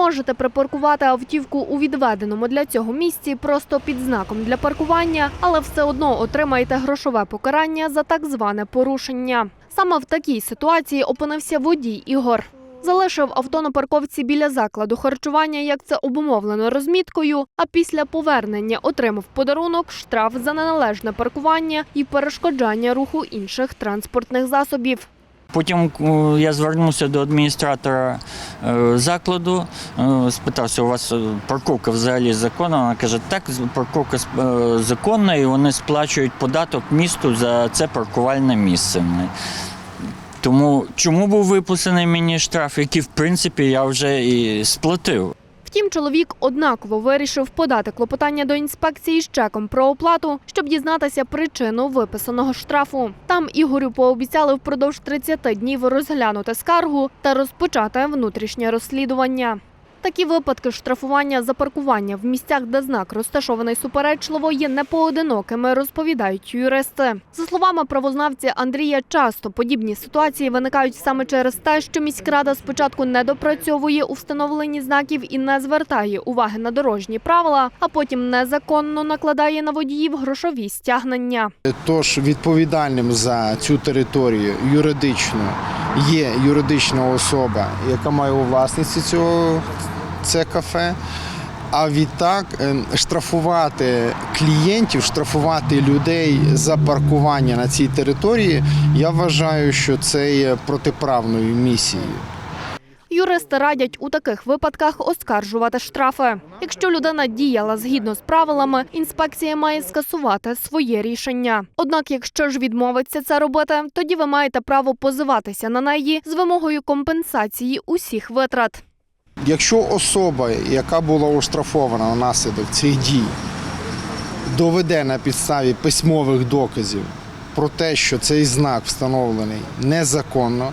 можете припаркувати автівку у відведеному для цього місці просто під знаком для паркування, але все одно отримаєте грошове покарання за так зване порушення. Саме в такій ситуації опинився водій Ігор. Залишив авто на парковці біля закладу харчування, як це обумовлено розміткою. А після повернення отримав подарунок, штраф за неналежне паркування і перешкоджання руху інших транспортних засобів. Потім е, я звернувся до адміністратора е, закладу, е, спитався, у вас парковка взагалі законна? Вона каже, так, парковка законна, і вони сплачують податок місту за це паркувальне місце. Тому чому був виписаний мені штраф, який в принципі я вже і сплатив? Втім, чоловік однаково вирішив подати клопотання до інспекції з чеком про оплату, щоб дізнатися причину виписаного штрафу. Там Ігорю пообіцяли впродовж 30 днів розглянути скаргу та розпочати внутрішнє розслідування. Такі випадки штрафування за паркування в місцях, де знак розташований суперечливо, є непоодинокими, розповідають юристи. За словами правознавця Андрія, часто подібні ситуації виникають саме через те, що міськрада спочатку не допрацьовує у встановленні знаків і не звертає уваги на дорожні правила, а потім незаконно накладає на водіїв грошові стягнення. Тож відповідальним за цю територію юридично є юридична особа, яка має у власності цього це кафе. А відтак е, штрафувати клієнтів, штрафувати людей за паркування на цій території, я вважаю, що це є протиправною місією. Юристи радять у таких випадках оскаржувати штрафи. Якщо людина діяла згідно з правилами, інспекція має скасувати своє рішення. Однак, якщо ж відмовиться це робити, тоді ви маєте право позиватися на неї з вимогою компенсації усіх витрат. Якщо особа, яка була оштрафована внаслідок цих дій, доведе на підставі письмових доказів про те, що цей знак встановлений незаконно,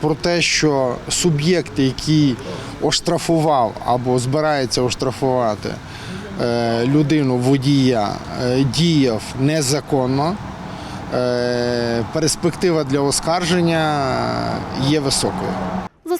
про те, що суб'єкт, який оштрафував або збирається оштрафувати е, людину водія, е, діяв незаконно, е, перспектива для оскарження є високою.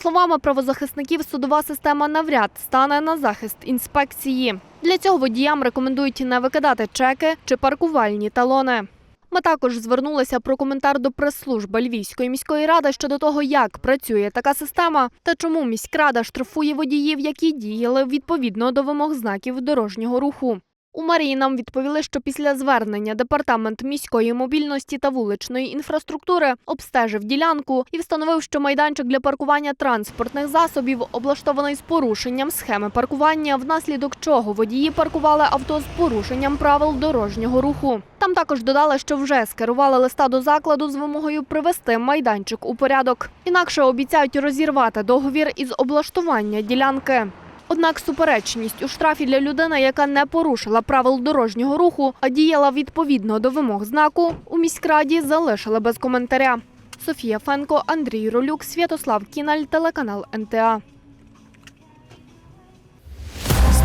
Словами правозахисників, судова система навряд стане на захист інспекції. Для цього водіям рекомендують не викидати чеки чи паркувальні талони. Ми також звернулися про коментар до прес-служби Львівської міської ради щодо того, як працює така система та чому міськрада штрафує водіїв, які діяли відповідно до вимог знаків дорожнього руху. У мерії нам відповіли, що після звернення департамент міської мобільності та вуличної інфраструктури обстежив ділянку і встановив, що майданчик для паркування транспортних засобів облаштований з порушенням схеми паркування, внаслідок чого водії паркували авто з порушенням правил дорожнього руху. Там також додали, що вже скерували листа до закладу з вимогою привести майданчик у порядок. Інакше обіцяють розірвати договір із облаштування ділянки. Однак суперечність у штрафі для людини, яка не порушила правил дорожнього руху, а діяла відповідно до вимог знаку, у міськраді залишили без коментаря. Софія Фенко, Андрій Ролюк, Святослав Кіналь, телеканал НТА.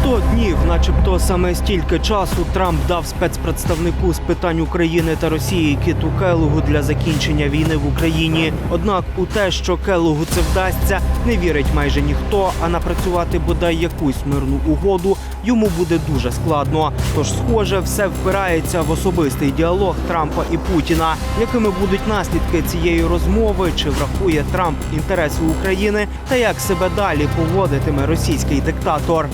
100 днів, начебто саме стільки часу Трамп дав спецпредставнику з питань України та Росії Киту Келугу для закінчення війни в Україні. Однак у те, що Келугу це вдасться, не вірить майже ніхто. А напрацювати бодай якусь мирну угоду йому буде дуже складно. Тож, схоже, все впирається в особистий діалог Трампа і Путіна. Якими будуть наслідки цієї розмови? Чи врахує Трамп інтереси України та як себе далі поводитиме російський диктатор?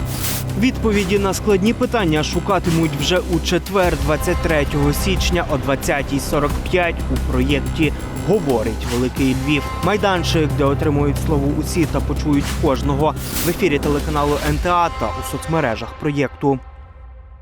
Відповіді на складні питання шукатимуть вже у четвер, 23 січня о 20.45 у проєкті Говорить Великий Львів. Майданчик, де отримують слово усі та почують кожного в ефірі телеканалу НТА та у соцмережах проєкту.